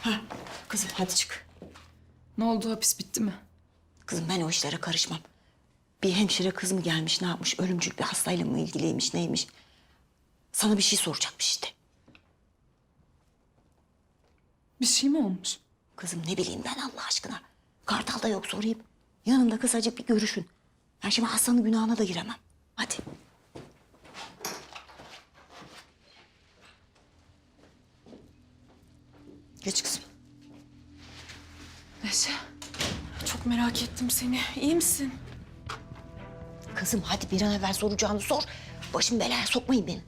Ha, kızım hadi çık. Ne oldu hapis bitti mi? Kızım ben o işlere karışmam. Bir hemşire kız mı gelmiş, ne yapmış, ölümcül bir hastayla mı ilgiliymiş, neymiş? Sana bir şey soracakmış işte. Bir şey mi olmuş? Kızım ne bileyim ben Allah aşkına. Kartal da yok sorayım. Yanımda kısacık bir görüşün. Ben şimdi hastanın günahına da giremem. Hadi. Geç kızım. Neşe. Çok merak ettim seni. İyi misin? Kızım hadi bir an evvel soracağını sor. Başım belaya sokmayın beni.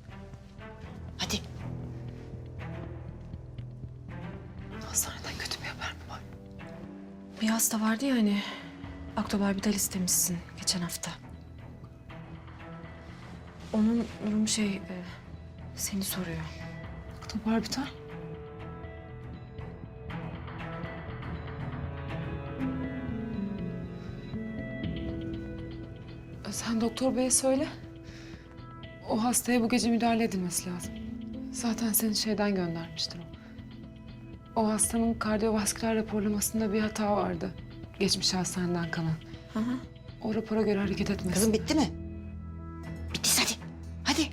Hadi. Hastaneden kötü bir haber mi var? Bir hasta vardı ya hani. Aktobarbidal istemişsin geçen hafta. Onun durumu şey... e, seni soruyor. Aktobarbidal? Sen doktor beye söyle. O hastaya bu gece müdahale edilmesi lazım. Zaten seni şeyden göndermiştir o. O hastanın kardiyovasküler raporlamasında bir hata vardı. Geçmiş hastaneden kalan. Hı hı. O rapora göre hareket etmesi. Kızım bitti mi? Bittiyse hadi. Hadi.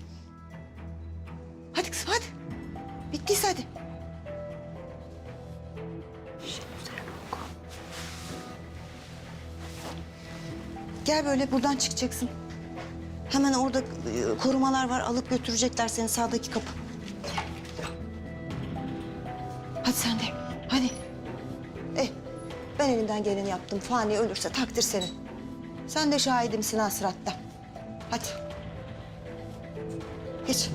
Hadi kızım hadi. Bittiyse hadi. Gel böyle buradan çıkacaksın. Hemen orada e, korumalar var. Alıp götürecekler seni sağdaki kapı. Hadi sen de. Hadi. Eh, ben elinden geleni yaptım. Fani ölürse takdir senin. Sen de şahidimsin hasratta. Hadi. Geç.